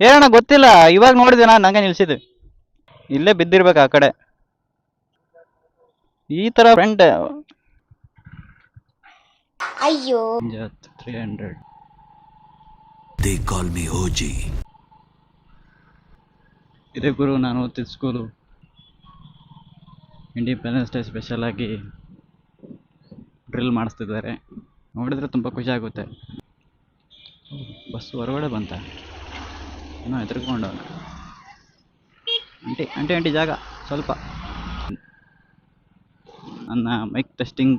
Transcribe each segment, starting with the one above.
ಏನಣ್ಣ ಗೊತ್ತಿಲ್ಲ. ಇವಾಗ ನೋಡಿದೆ ನಾನು ನಂಗೆ ನಿಲ್ಸಿದ್ವಿ ಇಲ್ಲೇ ಬಿದ್ದಿರ್ಬೇಕು ಆ ಕಡೆ. ಈ ತರ ಫ್ರೆಂಡ್ ಅಯ್ಯೋ. Three hundred they call me OG ಇದೇ ಗುರು ನಾನು ಓದ್ತಿದ್ದ ಸ್ಕೂಲು ಇಂಡಿಪೆಂಡೆನ್ಸ್ ಡೇ ಸ್ಪೆಷಲ್ ಆಗಿ ಡ್ರಿಲ್ ಮಾಡಿಸ್ತಿದ್ದಾರೆ. ನೋಡಿದ್ರೆ ತುಂಬ ಖುಷಿ ಆಗುತ್ತೆ. ಬಸ್ ಹೊರಗಡೆ ಬಂತ? ಏನೋ ಹೆದರ್ಕೊಂಡು ಅಂಟಿ ಅಂಟಿ ಅಂಟಿ ಜಾಗ, ಸ್ವಲ್ಪ. ನನ್ನ ಮೈಕ್ ಟೆಸ್ಟಿಂಗ್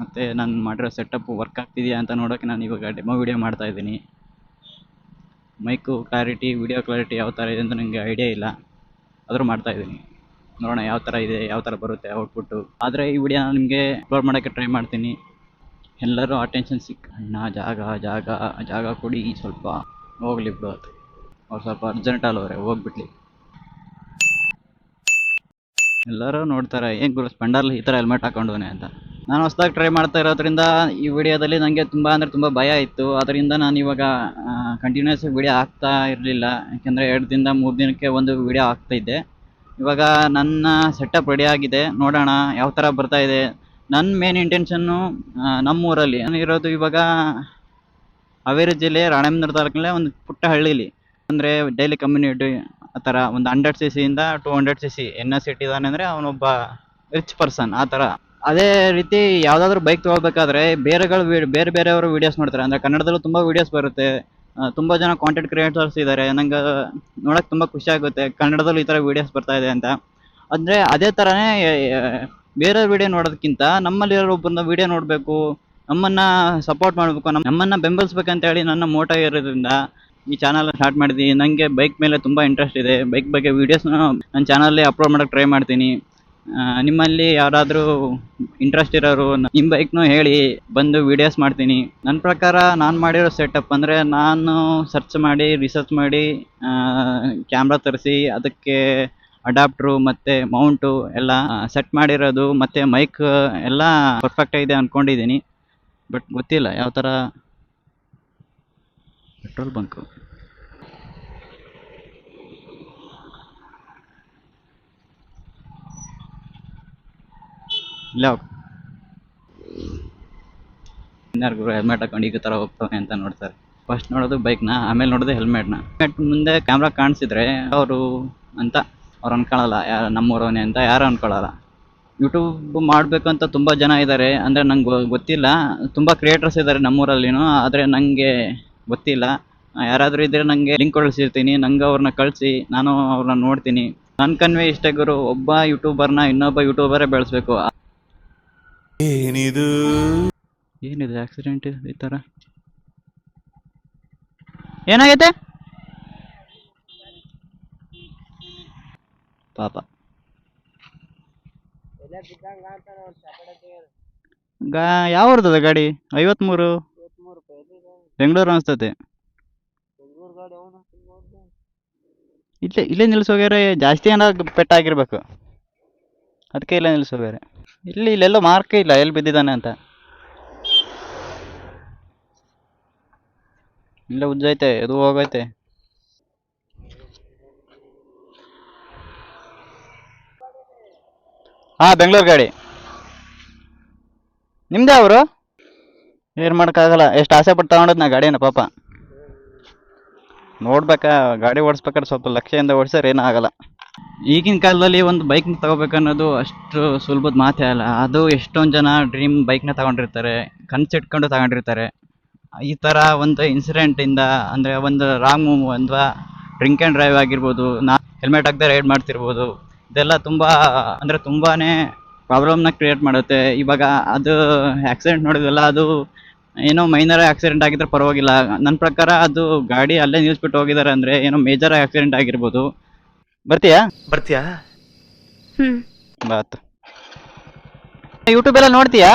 ಮತ್ತೆ ನಾನು ಮಾಡಿರೋ ಸೆಟಪ್ ವರ್ಕ್ ಆಗ್ತಿದೆಯಾ ಅಂತ ನೋಡೋಕೆ ನಾನು ಇವಾಗ ಡೆಮೋ ವಿಡಿಯೋ ಮಾಡ್ತಾ ಇದ್ದೀನಿ. ಮೈಕು ಕ್ಲಾರಿಟಿ ವಿಡಿಯೋ ಕ್ಲಾರಿಟಿ ಯಾವ ಥರ ಇದೆ ಅಂತ ನನಗೆ ಐಡಿಯಾ ಇಲ್ಲ. ಆದರೂ ಮಾಡ್ತಾ ಇದ್ದೀನಿ. ನೋಡೋಣ ಯಾವ ಥರ ಇದೆ, ಯಾವ ಥರ ಬರುತ್ತೆ ಔಟ್ಪುಟ್ಟು ಆದರೆ ಈ ವಿಡಿಯೋ ನಿಮಗೆ ಅಪ್ಲೋಡ್ ಮಾಡೋಕ್ಕೆ ಟ್ರೈ ಮಾಡ್ತೀನಿ. ಎಲ್ಲರೂ ಅಟೆನ್ಷನ್ ಸಿಕ್ಕ ಅಣ್ಣ, ಜಾಗ ಜಾಗ ಜಾಗ ಕೊಡಿ, ಸ್ವಲ್ಪ ಹೋಗ್ಲಿ ಬಿಡು ಅದು ಅವ್ರು ಸ್ವಲ್ಪ ಅರ್ಜೆಂಟ್ ಅಲ್ಲವ್ರೆ ಹೋಗ್ಬಿಡ್ಲಿ ಎಲ್ಲರೂ ನೋಡ್ತಾರೆ, ಏನು ಗುರು, ಸ್ಪೆಂಡರ್ಲಿ ಈ ಥರ ಹೆಲ್ಮೆಟ್ ಹಾಕೊಂಡವನೆ ಅಂತ. ನಾನು ಹೊಸ್ದಾಗಿ ಟ್ರೈ ಮಾಡ್ತಾ ಇರೋದ್ರಿಂದ ಈ ವಿಡಿಯೋದಲ್ಲಿ ನನಗೆ ತುಂಬ ಅಂದರೆ ತುಂಬ ಭಯ ಇತ್ತು. ಅದರಿಂದ ನಾನು ಇವಾಗ ಕಂಟಿನ್ಯೂಸ್ ವಿಡಿಯೋ ಹಾಕ್ತಾ ಇರಲಿಲ್ಲ. ಯಾಕೆಂದರೆ ಎರಡು ದಿನದ ಮೂರು ದಿನಕ್ಕೆ ಒಂದು ವಿಡಿಯೋ ಹಾಕ್ತಾ ಇವಾಗ ನನ್ನ ಸೆಟಪ್ ರೆಡಿ ಆಗಿದೆ. ನೋಡೋಣ, ಯಾವ ಥರ ಬರ್ತಾ ಇದೆ. ನನ್ನ ಮೇನ್ ಇಂಟೆನ್ಷನ್ನು ನಮ್ಮೂರಲ್ಲಿ. ನಾನು ಇರೋದು ಇವಾಗ ಹಾವೇರಿ ಜಿಲ್ಲೆ ರಾಣೇಬೆನ್ನೂರು ತಾಲೂಕಲ್ಲೇ ಒಂದು ಪುಟ್ಟ ಹಳ್ಳಿಲಿ. ಅಂದರೆ ಡೈಲಿ ಕಮ್ಯುನಿಟಿ ಆ ಥರ ಒಂದು hundred C ಸಿಯಿಂದ two hundred CC N S S ಇಟ್ಟಿದ್ದಾನೆ ಅಂದರೆ ಅವನೊಬ್ಬ ರಿಚ್ ಪರ್ಸನ್ ಆ ಥರ ಅದೇ ರೀತಿ ಯಾವುದಾದ್ರೂ ಬೈಕ್ ತೊಗೊಳ್ಬೇಕಾದ್ರೆ ಬೇರೆಗಳು ಬೇರೆ ಬೇರೆಯವರು ವೀಡಿಯೋಸ್ ನೋಡ್ತಾರೆ. ಅಂದರೆ ಕನ್ನಡದಲ್ಲೂ ತುಂಬ ವೀಡಿಯೋಸ್ ಬರುತ್ತೆ. ತುಂಬ ಜನ ಕಾಂಟೆಂಟ್ ಕ್ರಿಯೇಟರ್ಸ್ ಇದ್ದಾರೆ. ನಂಗೆ ನೋಡೋಕೆ ತುಂಬ ಖುಷಿ ಆಗುತ್ತೆ. ಕನ್ನಡದಲ್ಲೂ ಈ ಥರ ವೀಡಿಯೋಸ್ ಬರ್ತಾ ಇದೆ ಅಂತ. ಅಂದರೆ ಅದೇ ಥರನೇ ಬೇರೆ ವಿಡಿಯೋ ನೋಡೋದಕ್ಕಿಂತ ನಮ್ಮಲ್ಲಿರೋ ಒಬ್ಬರನ್ನ ವಿಡಿಯೋ ನೋಡಬೇಕು, ನಮ್ಮನ್ನು ಸಪೋರ್ಟ್ ಮಾಡಬೇಕು ನಮ್ಮ ನಮ್ಮನ್ನು ಬೆಂಬಲಿಸ್ಬೇಕಂತ ಹೇಳಿ ನನ್ನ ಮೋಟ ಇರೋದ್ರಿಂದ ಈ ಚಾನಲ್ ಸ್ಟಾರ್ಟ್ ಮಾಡಿದ್ದೀನಿ ನನಗೆ ಬೈಕ್ ಮೇಲೆ ತುಂಬ ಇಂಟ್ರೆಸ್ಟ್ ಇದೆ. ಬೈಕ್ ಬಗ್ಗೆ ವೀಡಿಯೋಸ್ನ ನನ್ನ ಚಾನಲಲ್ಲಿ ಅಪ್ಲೋಡ್ ಮಾಡೋಕ್ಕೆ ಟ್ರೈ ಮಾಡ್ತೀನಿ. ನಿಮ್ಮಲ್ಲಿ ಯಾರಾದರೂ ಇಂಟ್ರೆಸ್ಟ್ ಇರೋರು ನಿಮ್ಮ ಬೈಕ್ನೂ ಹೇಳಿ ಬಂದು ವೀಡಿಯೋಸ್ ಮಾಡ್ತೀನಿ. ನನ್ನ ಪ್ರಕಾರ ನಾನು ಮಾಡಿರೋ ಸೆಟಪ್ ಅಂದರೆ ನಾನು ಸರ್ಚ್ ಮಾಡಿ ರಿಸರ್ಚ್ ಮಾಡಿ ಕ್ಯಾಮ್ರಾ ತರಿಸಿ, ಅದಕ್ಕೆ ಅಡಾಪ್ಟ್ರು ಮತ್ತೆ ಮೌಂಟು ಎಲ್ಲ ಸೆಟ್ ಮಾಡಿರೋದು, ಮತ್ತೆ ಮೈಕ್ ಎಲ್ಲ ಪರ್ಫೆಕ್ಟ್ ಆಗಿದೆ ಅನ್ಕೊಂಡಿದ್ದೀನಿ. ಬಟ್ ಗೊತ್ತಿಲ್ಲ, ಯಾವ ಥರ ಪೆಟ್ರೋಲ್ ಬಂಕು ಇಲ್ಲ. ಇನ್ಯಾರಿಗೂ ಹೆಲ್ಮೆಟ್ ಹಾಕೊಂಡು ಈಗ ಥರ ಹೋಗ್ತವೆ ಅಂತ ನೋಡ್ತಾರೆ. ಫಸ್ಟ್ ನೋಡೋದು ಬೈಕ್ನ ಆಮೇಲೆ ನೋಡೋದು ಹೆಲ್ಮೆಟ್ನ ಹೆಲ್ಮೆಟ್ ಮುಂದೆ ಕ್ಯಾಮ್ರಾ ಕಾಣಿಸಿದ್ರೆ ಅವರು ಅಂತ. ಅವ್ರು ಅನ್ಕೊಳ್ಳಲ್ಲ ಯಾರು ನಮ್ಮೂರವನೇ ಅಂತ ಯಾರು ಅನ್ಕೊಳ್ಳಲ್ಲ ಯೂಟ್ಯೂಬ್ ಮಾಡಬೇಕು ಅಂತ ತುಂಬ ಜನ ಇದ್ದಾರೆ ಅಂದರೆ ನಂಗೆ ಗೊತ್ತಿಲ್ಲ. ತುಂಬ ಕ್ರಿಯೇಟರ್ಸ್ ಇದ್ದಾರೆ ನಮ್ಮೂರಲ್ಲಿನೂ ಆದರೆ ನನಗೆ ಗೊತ್ತಿಲ್ಲ. ಯಾರಾದರೂ ಇದ್ದರೆ ನನಗೆ ಲಿಂಕ್ ಕಳಿಸಿರ್ತೀನಿ ನಂಗೆ ಅವ್ರನ್ನ ಕಳಿಸಿ ನಾನು ಅವ್ರನ್ನ ನೋಡ್ತೀನಿ. ನನ್ನ ಕನ್ವೆ ಇಷ್ಟೇ ಗುರು ಒಬ್ಬ ಯೂಟ್ಯೂಬರ್ನ ಇನ್ನೊಬ್ಬ ಯೂಟ್ಯೂಬರೇ ಬೆಳೆಸ್ಬೇಕು. ಏನಿದು? ಏನಿದು ಆಕ್ಸಿಡೆಂಟ್ ಈ ಥರ ಏನಾಗೈತೆ ಪಾಪ ಗಾ ಯಾವ್ರದ್ದು ಗಾಡಿ? ಐವತ್ಮೂರು? ಬೆಂಗಳೂರು ಅನಿಸ್ತತೆ. ಇಲ್ಲೇ ಇಲ್ಲೇ ನಿಲ್ಸೋಗ್ಯಾರೆ ಜಾಸ್ತಿ ಏನಾದ್ರು ಪೆಟ್ಟಾಗಿರ್ಬೇಕು ಅದಕ್ಕೆ ಇಲ್ಲೇ ನಿಲ್ಸೋಗ್ಯಾರೆ. ಇಲ್ಲಿ ಇಲ್ಲೆಲ್ಲೋ ಮಾರ್ಕ್ ಇಲ್ಲ ಎಲ್ಲಿ ಬಿದ್ದಿದ್ದಾನೆ ಅಂತ. ಇಲ್ಲ ಉಜ್ಜೈತೆ ಇದು ಹೋಗೈತೆ ಹಾ, ಬೆಂಗಳೂರು ಗಾಡಿ. ನಿಮ್ಮದೇ ಅವರು ಏನು ಮಾಡೋಕ್ಕಾಗಲ್ಲ ಎಷ್ಟು ಆಸೆ ಪಟ್ಟು ತಗೊಂಡದ್ ನಾ ಗಾಡಿನ, ಪಾಪ. ನೋಡ್ಬೇಕಾ, ಗಾಡಿ ಓಡಿಸ್ಬೇಕಾದ್ರೆ ಸ್ವಲ್ಪ ಲಕ್ಷ್ಯದಿಂದ ಓಡಿಸಿದ್ರೆ ಏನೂ ಆಗಲ್ಲ. ಈಗಿನ ಕಾಲದಲ್ಲಿ ಒಂದು ಬೈಕ್ನ ತಗೋಬೇಕನ್ನೋದು ಅಷ್ಟು ಸುಲಭದ ಮಾತೇ ಅಲ್ಲ. ಅದು ಎಷ್ಟೊಂದು ಜನ ಡ್ರೀಮ್ ಬೈಕ್ನ ತಗೊಂಡಿರ್ತಾರೆ ಕನ್ಸಿಟ್ಕೊಂಡು ತಗೊಂಡಿರ್ತಾರೆ. ಈ ಥರ ಒಂದು ಇನ್ಸಿಡೆಂಟಿಂದ ಅಂದರೆ ಒಂದು ರಾಂಗ್ ಮೂವ್ ಅಥವಾ ಡ್ರಿಂಕ್ ಆ್ಯಂಡ್ ಡ್ರೈವ್ ಆಗಿರ್ಬೋದು, ನಾ ಹೆಲ್ಮೆಟ್ ಹಾಕದೆ ರೈಡ್ ಮಾಡ್ತಿರ್ಬೋದು. ಇದೆಲ್ಲ ತುಂಬ ಅಂದರೆ ತುಂಬಾ ಪ್ರಾಬ್ಲಮ್ನ ಕ್ರಿಯೇಟ್ ಮಾಡುತ್ತೆ. ಇವಾಗ ಅದು ಆಕ್ಸಿಡೆಂಟ್ ನೋಡಿದ್ವಲ್ಲ ಅದು ಏನೋ ಮೈನರ್ ಆಕ್ಸಿಡೆಂಟ್ ಆಗಿದ್ರೆ ಪರವಾಗಿಲ್ಲ. ನನ್ನ ಪ್ರಕಾರ ಅದು ಗಾಡಿ ಅಲ್ಲೇ ನಿಲ್ಲಿಸ್ಬಿಟ್ಟು ಹೋಗಿದ್ದಾರೆ ಅಂದರೆ ಏನೋ ಮೇಜರ್ ಆಕ್ಸಿಡೆಂಟ್ ಆಗಿರ್ಬೋದು. ಬರ್ತೀಯಾ? ಬರ್ತೀಯಾ? ಹ್ಮ್. ಬಾತ್. ಯೂಟ್ಯೂಬ್ ಎಲ್ಲ ನೋಡ್ತೀಯಾ?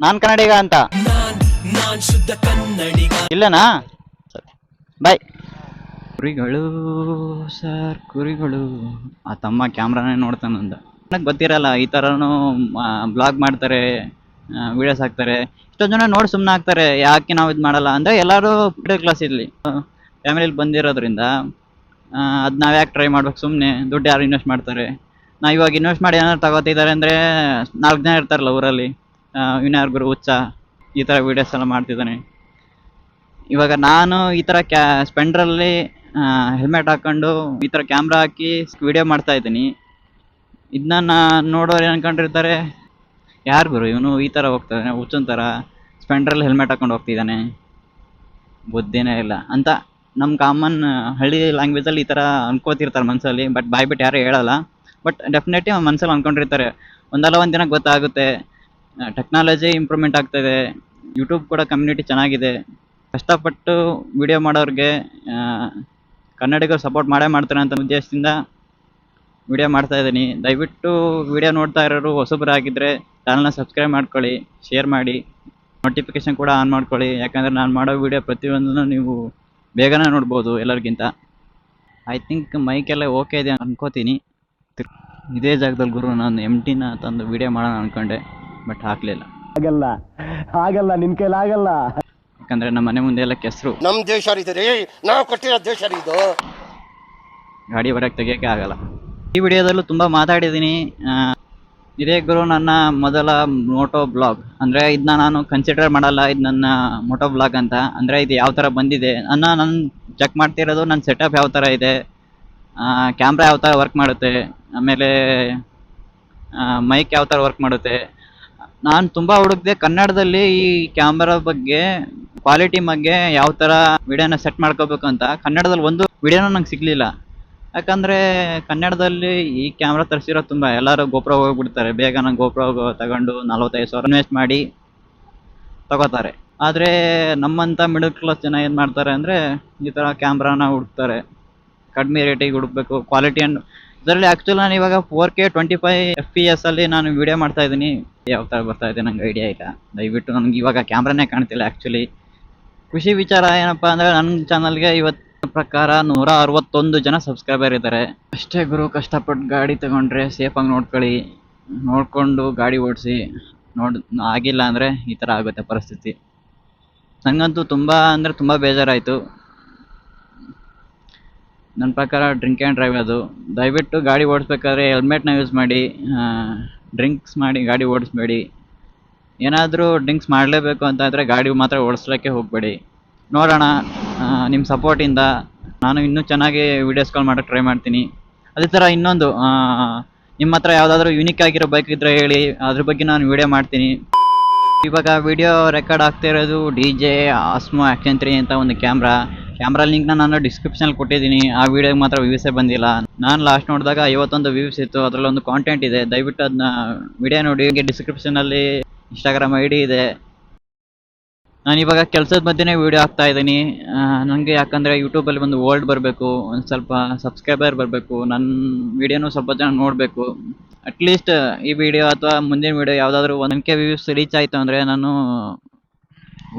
ನಾನ್ ಕನ್ನಡಿಗ ಅಂತ. ಇಲ್ಲನಾ? ಬಾಯ್ ಕುರಿಗಳು, ಸರ್, ಕುರಿಗಳು. ಆ ತಮ್ಮ ಕ್ಯಾಮ್ರಾನೇ ನೋಡ್ತಾನಂದ ನನಗೆ ಗೊತ್ತಿರಲ್ಲ, ಈ ಥರನೂ ಬ್ಲಾಗ್ ಮಾಡ್ತಾರೆ ವಿಡಿಯೋಸ್ ಹಾಕ್ತಾರೆ. ಇಷ್ಟೊಂದು ಜನ ನೋಡಿ ಸುಮ್ಮನೆ ಹಾಕ್ತಾರೆ, ಯಾಕೆ ನಾವು ಇದು ಮಾಡಲ್ಲ? ಅಂದರೆ ಎಲ್ಲರೂ ಮಿಡಲ್ ಕ್ಲಾಸ್ ಇರಲಿ ಫ್ಯಾಮಿಲಿಲಿ ಬಂದಿರೋದ್ರಿಂದ ಅದು ನಾವು ಯಾಕೆ ಟ್ರೈ ಮಾಡ್ಬೇಕು? ಸುಮ್ಮನೆ ದುಡ್ಡು ಯಾರು ಇನ್ವೆಸ್ಟ್ ಮಾಡ್ತಾರೆ? ನಾ ಇವಾಗ ಇನ್ವೆಸ್ಟ್ ಮಾಡಿ ಏನಾದ್ರು ತಗೋತಿದ್ದಾರೆ ಅಂದರೆ, ನಾಲ್ಕು ಜನ ಇರ್ತಾರಲ್ಲ ಊರಲ್ಲಿ ವಿನಯರ್ ಗುರು, ಹುಚ್ಚ, ಈ ಥರ ವೀಡಿಯೋಸ್ ಎಲ್ಲ ಮಾಡ್ತಿದ್ದಾನೆ. ಇವಾಗ ನಾನು ಈ ಥರ ಕ್ಯಾ ಸ್ಪೆಂಡ್ರಲ್ಲಿ ಹೆಲ್ಮೆಟ್ ಹಾಕೊಂಡು ಈ ಥರ ಕ್ಯಾಮ್ರಾ ಹಾಕಿ ವಿಡಿಯೋ ಮಾಡ್ತಾ ಇದ್ದೀನಿ. ಇದನ್ನ ನೋಡೋರು ಅನ್ಕೊಂಡಿರ್ತಾರೆ, ಯಾರು ಬರು ಇವನು ಈ ಥರ ಹೋಗ್ತಾನೆ, ಹುಚ್ಚನ್ ಥರ ಸ್ಪೆಂಡ್ರಲ್ಲಿ ಹೆಲ್ಮೆಟ್ ಹಾಕೊಂಡು ಹೋಗ್ತಿದ್ದಾನೆ ಬುದ್ಧಿನೇ ಇಲ್ಲ ಅಂತ ನಮ್ಮ ಕಾಮನ್ ಹಳ್ಳಿ ಲ್ಯಾಂಗ್ವೇಜಲ್ಲಿ ಈ ಥರ ಅನ್ಕೋತಿರ್ತಾರೆ ಮನಸ್ಸಲ್ಲಿ ಬಟ್ ಬಾಯ್ಬಿಟ್ಟು ಯಾರು ಹೇಳಲ್ಲ. ಬಟ್ ಡೆಫಿನೆಟ್ಲಿ ಅವ್ನ ಮನಸ್ಸಲ್ಲಿ ಅಂದ್ಕೊಂಡಿರ್ತಾರೆ ಒಂದಲ್ಲ ಒಂದು ದಿನ ಗೊತ್ತಾಗುತ್ತೆ. ಟೆಕ್ನಾಲಜಿ ಇಂಪ್ರೂವ್ಮೆಂಟ್ ಆಗ್ತಾಯಿದೆ ಯೂಟ್ಯೂಬ್ ಕೂಡ ಕಮ್ಯುನಿಟಿ ಚೆನ್ನಾಗಿದೆ. ಕಷ್ಟಪಟ್ಟು ವಿಡಿಯೋ ಮಾಡೋರಿಗೆ ಕನ್ನಡಿಗರು ಸಪೋರ್ಟ್ ಮಾಡೇ ಮಾಡ್ತಾರೆ ಅಂತ ಉದ್ದೇಶದಿಂದ ವಿಡಿಯೋ ಮಾಡ್ತಾ ಇದ್ದೀನಿ. ದಯವಿಟ್ಟು ವಿಡಿಯೋ ನೋಡ್ತಾ ಇರೋರು ಹೊಸಬರಾಗಿದ್ದರೆ ಚಾನಲ್ನ ಸಬ್ಸ್ಕ್ರೈಬ್ ಮಾಡ್ಕೊಳ್ಳಿ ಶೇರ್ ಮಾಡಿ ನೋಟಿಫಿಕೇಶನ್ ಕೂಡ ಆನ್ ಮಾಡ್ಕೊಳ್ಳಿ. ಯಾಕಂದರೆ ನಾನು ಮಾಡೋ ವಿಡಿಯೋ ಪ್ರತಿಯೊಂದನ್ನು ನೀವು ಬೇಗನೆ ನೋಡ್ಬೋದು ಎಲ್ಲರಿಗಿಂತ. ಐ ಥಿಂಕ್ ಮೈಕೆಲ್ಲ ಓಕೆ ಇದೆ ಅನ್ಕೋತೀನಿ. ಇದೇ ಜಾಗದಲ್ಲಿ ಗುರು, ನಾನು ಎಂ ಟಿನ ತಂದು ವಿಡಿಯೋ ಮಾಡೋಣ ಅನ್ಕೊಂಡೆ ಬಟ್ ಹಾಕಲಿಲ್ಲ. ಆಗಲ್ಲ ಆಗಲ್ಲ ನಿನ್ ಕೈಲಾಗಲ್ಲ ಯಾಕಂದರೆ ನಮ್ಮ ಮನೆ ಮುಂದೆ ಎಲ್ಲ ಕೆಸರು. ನಮ್ ದೇಶ ರೀ ನಾವು ಕಟ್ಟಿರೋ ದೇಶ ರೀ ಇದು ಗಾಡಿ ಹೊರಗೆ ತೆಗಿಯೋಕ್ಕೆ ಆಗಲ್ಲ. ಈ ವಿಡಿಯೋದಲ್ಲೂ ತುಂಬ ಮಾತಾಡಿದೀನಿ. ಇದೇ ಗುರು ನನ್ನ ಮೊದಲ ಮೋಟೋ ಬ್ಲಾಗ್. ಅಂದರೆ ಇದನ್ನ ನಾನು ಕನ್ಸಿಡರ್ ಮಾಡಲ್ಲ ಇದು ನನ್ನ ಮೋಟೋ ಬ್ಲಾಗ್ ಅಂತ. ಅಂದರೆ ಇದು ಯಾವ ಥರ ಬಂದಿದೆ? ಅನ್ನ ನಾನು ಚೆಕ್ ಮಾಡ್ತಿರೋದು ನನ್ನ ಸೆಟಪ್ ಯಾವ ಥರ ಇದೆ? ಕ್ಯಾಮ್ರಾ ಯಾವ ಥರ ವರ್ಕ್ ಮಾಡುತ್ತೆ? ಆಮೇಲೆ ಮೈಕ್ ಯಾವ ಥರ ವರ್ಕ್ ಮಾಡುತ್ತೆ? ನಾನು ತುಂಬಾ ಹುಡುಕ್ದೆ ಕನ್ನಡದಲ್ಲಿ ಈ ಕ್ಯಾಮೆರಾ ಬಗ್ಗೆ ಕ್ವಾಲಿಟಿ ಬಗ್ಗೆ ಯಾವ ತರ ವಿಡಿಯೋನ ಸೆಟ್ ಮಾಡ್ಕೋಬೇಕು ಅಂತ. ಕನ್ನಡದಲ್ಲಿ ಒಂದು ವಿಡಿಯೋನೂ ನಂಗೆ ಸಿಗ್ಲಿಲ್ಲ. ಯಾಕಂದ್ರೆ ಕನ್ನಡದಲ್ಲಿ ಈ ಕ್ಯಾಮ್ರಾ ತರಿಸಿರೋ ತುಂಬಾ ಎಲ್ಲರೂ ಗೋಪ್ರ ಹೋಗ್ಬಿಡ್ತಾರೆ. ಬೇಗ ನಂಗೆ ಗೋಪ್ರ ತಗೊಂಡು ನಲ್ವತ್ತೈದು ಸಾವಿರ ಇನ್ವೆಸ್ಟ್ ಮಾಡಿ ತಗೋತಾರೆ. ಆದರೆ ನಮ್ಮಂಥ ಮಿಡಲ್ ಕ್ಲಾಸ್ ಜನ ಏನು ಮಾಡ್ತಾರೆ ಅಂದರೆ ಈ ಥರ ಕ್ಯಾಮ್ರಾನ ಹುಡುಕ್ತಾರೆ. ಕಡಿಮೆ ರೇಟಿಗೆ ಹುಡುಕ್ಬೇಕು. ಕ್ವಾಲಿಟಿ ಆ್ಯಂಡ್ ಇದರಲ್ಲಿ ಆಕ್ಚುಲಿ ನಾನು ಇವಾಗ four K twenty five F P S ಅಲ್ಲಿ ನಾನು ವಿಡಿಯೋ ಮಾಡ್ತಾ ಇದ್ದೀನಿ. ಯಾವ ಥರ ಬರ್ತಾ ಇದೆ, ನಂಗೆ ಐಡಿಯಾ ಇಲ್ಲ. ದಯವಿಟ್ಟು ನನಗೆ ಇವಾಗ ಕ್ಯಾಮ್ರಾನೇ ಕಾಣ್ತಿಲ್ಲ ಆ್ಯಕ್ಚುಲಿ ಖುಷಿ ವಿಚಾರ ಏನಪ್ಪ ಅಂದರೆ ನನ್ನ ಚಾನಲ್ಗೆ ಇವತ್ತಿನ ಪ್ರಕಾರ ನೂರ ಅರವತ್ತೊಂದು ಜನ ಸಬ್ಸ್ಕ್ರೈಬರ್ ಇದ್ದಾರೆ ಅಷ್ಟೇ ಗುರು ಕಷ್ಟಪಟ್ಟು ಗಾಡಿ ತಗೊಂಡ್ರೆ ಸೇಫಾಗಿ ನೋಡ್ಕೊಳ್ಳಿ. ನೋಡಿಕೊಂಡು ಗಾಡಿ ಓಡಿಸಿ. ನೋಡ್, ಆಗಿಲ್ಲ ಅಂದರೆ ಈ ಥರ ಆಗುತ್ತೆ ಪರಿಸ್ಥಿತಿ. ನನಗಂತೂ ತುಂಬ ಅಂದರೆ ತುಂಬ ಬೇಜಾರಾಯಿತು. ನನ್ನ ಪ್ರಕಾರ ಡ್ರಿಂಕ್ ಆ್ಯಂಡ್ ಡ್ರೈವ್ ಅದು. ದಯವಿಟ್ಟು ಗಾಡಿ ಓಡಿಸ್ಬೇಕಾದ್ರೆ ಹೆಲ್ಮೆಟ್ನ ಯೂಸ್ ಮಾಡಿ ಡ್ರಿಂಕ್ಸ್ ಮಾಡಿ, ಗಾಡಿ ಓಡಿಸ್ಬೇಡಿ. ಏನಾದರೂ ಡ್ರಿಂಕ್ಸ್ ಮಾಡಲೇಬೇಕು ಅಂತ ಇದ್ದರೆ ಗಾಡಿ ಮಾತ್ರ ಓಡಿಸ್ಲಿಕ್ಕೆ ಹೋಗಬೇಡಿ. ನೋಡೋಣ ನಿಮ್ಮ ಸಪೋರ್ಟಿಂದ ನಾನು ಇನ್ನೂ ಚೆನ್ನಾಗಿ ವೀಡಿಯೋಸ್ ಕಾಲ್ ಮಾಡೋಕ್ಕೆ ಟ್ರೈ ಮಾಡ್ತೀನಿ. ಅದೇ ಥರ ಇನ್ನೊಂದು ನಿಮ್ಮ ಹತ್ರ ಯಾವುದಾದ್ರೂ ಯುನಿಕ್ ಆಗಿರೋ ಬೈಕ್ ಇದ್ದರೆ ಹೇಳಿ, ಅದ್ರ ಬಗ್ಗೆ ನಾನು ವೀಡಿಯೋ ಮಾಡ್ತೀನಿ. ಇವಾಗ ವಿಡಿಯೋ ರೆಕಾರ್ಡ್ ಆಗ್ತಾ ಇರೋದು D J Osmo action three ಅಂತ ಒಂದು ಕ್ಯಾಮ್ರಾ ಕ್ಯಾಮ್ರಾ ಲಿಂಕ್ನ ನಾನು ಡಿಸ್ಕ್ರಿಪ್ಷನಲ್ಲಿ ಕೊಟ್ಟಿದ್ದೀನಿ. ಆ ವಿಡಿಯೋಗೆ ಮಾತ್ರ ವ್ಯೂಸೇ ಬಂದಿಲ್ಲ. ನಾನು ಲಾಸ್ಟ್ ನೋಡಿದಾಗ ಐವತ್ತೊಂದು ವ್ಯೂಸ್ ಇತ್ತು. ಅದರಲ್ಲಿ ಒಂದು ಕಾಂಟೆಂಟ್ ಇದೆ. ದಯವಿಟ್ಟು ಅದನ್ನ ವಿಡಿಯೋ ನೋಡಿ. ಡಿಸ್ಕ್ರಿಪ್ಷನಲ್ಲಿ ಇನ್ಸ್ಟಾಗ್ರಾಮ್ ಐ ಡಿ ಇದೆ. ನಾನು ಇವಾಗ ಕೆಲಸದ ಮಧ್ಯೆನೇ ವೀಡಿಯೋ ಹಾಕ್ತಾ ಇದ್ದೀನಿ. ನನಗೆ ಯಾಕಂದರೆ ಯೂಟ್ಯೂಬಲ್ಲಿ ಒಂದು ಓಲ್ಡ್ ಬರಬೇಕು. ಒಂದು ಸ್ವಲ್ಪ ಸಬ್ಸ್ಕ್ರೈಬರ್ ಬರಬೇಕು. ನನ್ನ ವಿಡಿಯೋನು ಸ್ವಲ್ಪ ಜನ ನೋಡಬೇಕು. ಅಟ್ಲೀಸ್ಟ್ ಈ ವಿಡಿಯೋ ಅಥವಾ ಮುಂದಿನ ವಿಡಿಯೋ ಯಾವುದಾದ್ರೂ ಒಂದು ವ್ಯೂಸ್ ರೀಚ್ ಆಯಿತು ಅಂದರೆ ನಾನು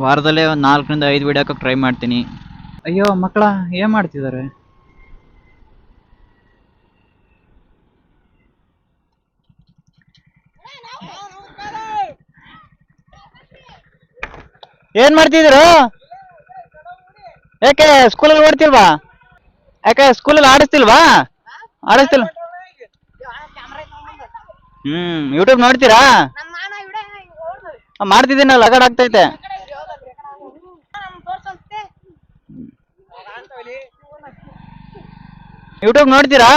ವಾರದಲ್ಲೇ ಒಂದು ನಾಲ್ಕರಿಂದ ಐದು ವಿಡಿಯೋ ಹಾಕೋಕ್ಕೆ ಟ್ರೈ ಮಾಡ್ತೀನಿ. ಅಯ್ಯೋ ಮಕ್ಕಳ ಏನ್ ಮಾಡ್ತಿದ್ದಾರೆ? ಏನ್ ಮಾಡ್ತಿದ್ರು ಯಾಕೆ ಸ್ಕೂಲಲ್ಲಿ ಓಡ್ತಿಲ್ವಾ? ಯಾಕೆ ಸ್ಕೂಲಲ್ಲಿ ಆಡಿಸ್ತಿಲ್ವಾ? ಆಡಿಸ್ತಿಲ್ ಹ್ಮ್ ಯೂಟ್ಯೂಬ್ ನೋಡ್ತೀರಾ? ಆ, ಮಾಡ್ತಿದ್ದೀನಲ್ಲ ಲಗಡ್ ಆಗ್ತೈತೆ. ಯೂಟ್ಯೂಬ್ ನೋಡ್ತೀರಾ?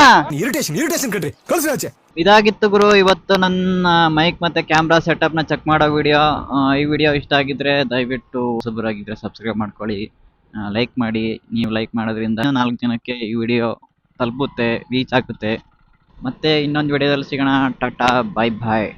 ಇರಿಟೇಷನ್ ಇರಿಟೇಷನ್ ಕಣ್ರಿ. ಕಳ್ಸಿ ಆಚೆ. ಇದಾಗಿತ್ತು ಗುರು ಇವತ್ತು ನನ್ನ ಮೈಕ್ ಮತ್ತೆ ಕ್ಯಾಮ್ರಾ ಸೆಟಪ್ನ ಚೆಕ್ ಮಾಡೋ ವಿಡಿಯೋ ಈ ವಿಡಿಯೋ ಇಷ್ಟ ಆಗಿದ್ರೆ ದಯವಿಟ್ಟು ಹೊಸಬರಾಗಿದ್ರೆ ಸಬ್ಸ್ಕ್ರೈಬ್ ಮಾಡ್ಕೊಳ್ಳಿ. ಲೈಕ್ ಮಾಡಿ. ನೀವು ಲೈಕ್ ಮಾಡೋದ್ರಿಂದ ನಾಲ್ಕು ಜನಕ್ಕೆ ಈ ವಿಡಿಯೋ ತಲುಪುತ್ತೆ ರೀಚ್ ಆಗುತ್ತೆ. ಮತ್ತೆ ಇನ್ನೊಂದು ವಿಡಿಯೋದಲ್ಲಿ ಸಿಗೋಣ. ಟಾಟಾ ಬಾಯ್ ಬಾಯ್